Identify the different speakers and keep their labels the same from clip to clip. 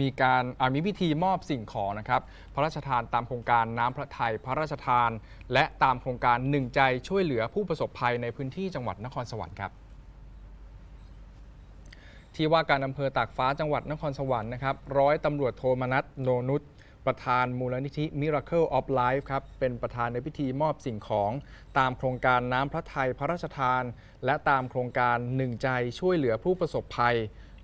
Speaker 1: มีการมีพิธีมอบสิ่งของนะครับ พระราชทานตามโครงการน้ำพระทัยพระราชทาน และตามโครงการหนึ่งใจช่วยเหลือผู้ประสบภัยในพื้นที่จังหวัดนครสวรรค์ครับที่ว่าการอำเภอตากฟ้าจังหวัดนครสวรรค์นะครับร้อยตำรวจโทมนัสโนนุชประธานมูลนิธิ Miracle of Life ครับเป็นประธานในพิธีมอบสิ่งของตามโครงการน้ำพระทัยพระราชทาน และตามโครงการหนึ่งใจช่วยเหลือผู้ประสบภัย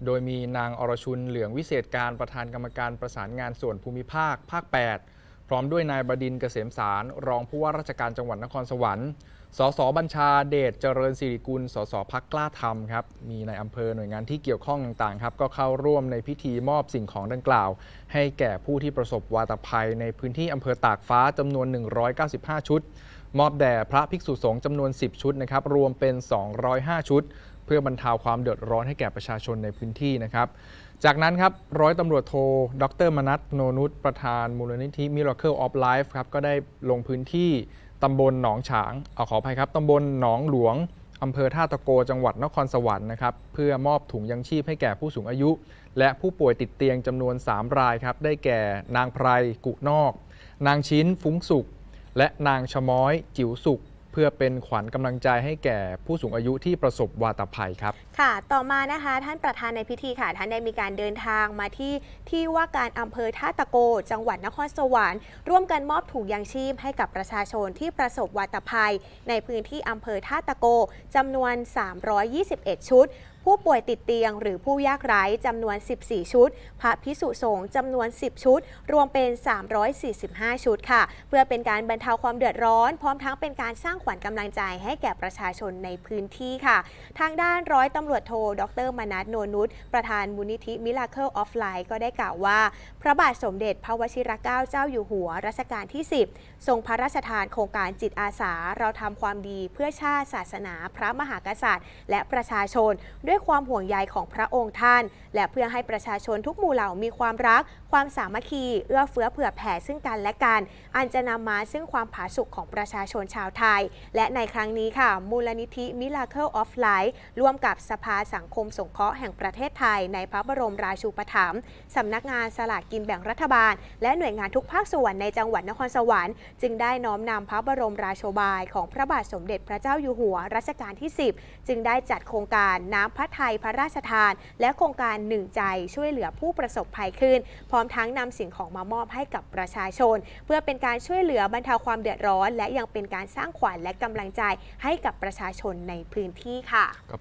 Speaker 1: โดยมีนางอรชุนเหลืองวิเศษการประธานกรรมการประสานงานส่วนภูมิภาค ภาค 8 พร้อมด้วยนายบดินเกษมสาร รองผู้ว่าราชการจังหวัดนครสวรรค์ สสบัญชาเดชเจริญสิริกุล สสพักกล้าธรรมครับ มีในอำเภอหน่วยงานที่เกี่ยวข้องต่างๆครับ ก็เข้าร่วมในพิธีมอบสิ่งของดังกล่าว ให้แก่ผู้ที่ประสบวาตภัยในพื้นที่อำเภอตากฟ้าจำนวน 195 ชุด มอบแด่พระภิกษุสงฆ์จำนวน 10 ชุดนะครับ รวมเป็น 205 ชุด เพื่อบรรเทาความเดือดร้อนให้แก่ประชาชนในพื้นที่นะครับ จากนั้นครับร้อยตำรวจโทดรมนัทโนนุชประธานมูลนิธิ Miracle of Life ครับก็ได้ลงพื้นที่ตำบลหนองฉางเอาขออภัยครับตำบลหนองหลวงอำเภอท่าตะโกจังหวัดนครสวรรค์นะครับเพื่อมอบถุงยังชีพให้แก่ผู้สูงอายุ และผู้ป่วยติดเตียงจำนวน 3 รายครับได้แก่นางไพรกุนอก นางชิ้น ฟุ้งสุข และนางชะม้อย จิ๋วสุข พื่อเป็นขวัญกำลังใจให้แก่ผู้สูงอายุที่ประสบวาตภัยครับ
Speaker 2: ค่ะ ต่อมานะคะท่านประธานในพิธีค่ะ ท่านได้มีการเดินทางมาที่ที่ว่าการอำเภอท่าตะโก จังหวัดนครสวรรค์ร่วมกันมอบถุงยางชีพให้กับประชาชนที่ประสบวาตภัย ในพื้นที่อำเภอท่าตะโกจำนวน 321 ชุด ผู้ป่วยติดเตียงหรือผู้ยากไร้จำนวน 14 ชุด พระพิสุสงฆ์จำนวน 10 ชุด รวมเป็น 345 ชุดค่ะ เพื่อเป็นการบรรเทาความเดือดร้อน พร้อมทั้งเป็นการสร้างขวัญกำลังใจให้แก่ประชาชนในพื้นที่ค่ะ ทางด้านร้อยตำรวจโท ดรมนัสโนนุชประธานมูลนิธิ Miracle of Life ก็ได้กล่าวว่า พระบาทสมเด็จพระวชิรเกล้าเจ้าอยู่หัวรัชกาลที่ 10 ทรงพระราชทานโครงการจิตอาสา เราทำความดีเพื่อชาติศาสนา พระมหากษัตริย์ และประชาชนด้วยความห่วงใยของพระองค์ท่าน และเพื่อให้ประชาชนทุกหมู่เหล่ามีความรัก ความสามัคคี เอื้อเฟื้อเผื่อแผ่ซึ่งกันและกัน อันจะนำมาซึ่งความผาสุกของประชาชนชาวไทย และในครั้งนี้ค่ะ มูลนิธิ Miracle of Life ร่วมกับสภาสังคมสงเคราะห์แห่งประเทศไทย ในพระบรมราชูปถัมภ์สำนักงานสลากกินแบ่งรัฐบาล และหน่วยงานทุกภาคส่วนในจังหวัดนครสวรรค์จึงได้น้อมนำพระบรมราโชบาย ของพระบาทสมเด็จพระเจ้าอยู่หัวรัชกาลที่ 10 จึงได้จัดโครงการน้ำพระไทยพระราชทาน และโครงการหนึ่งใจช่วยเหลือผู้ประสบภัยขึ้น พร้อมทั้งนำสิ่งของมามอบให้กับประชาชน เพื่อเป็นการช่วยเหลือบรรเทาความเดือดร้อน และยังเป็นการสร้างขวัญและกำลังใจให้กับประชาชนในพื้นที่ค่ะ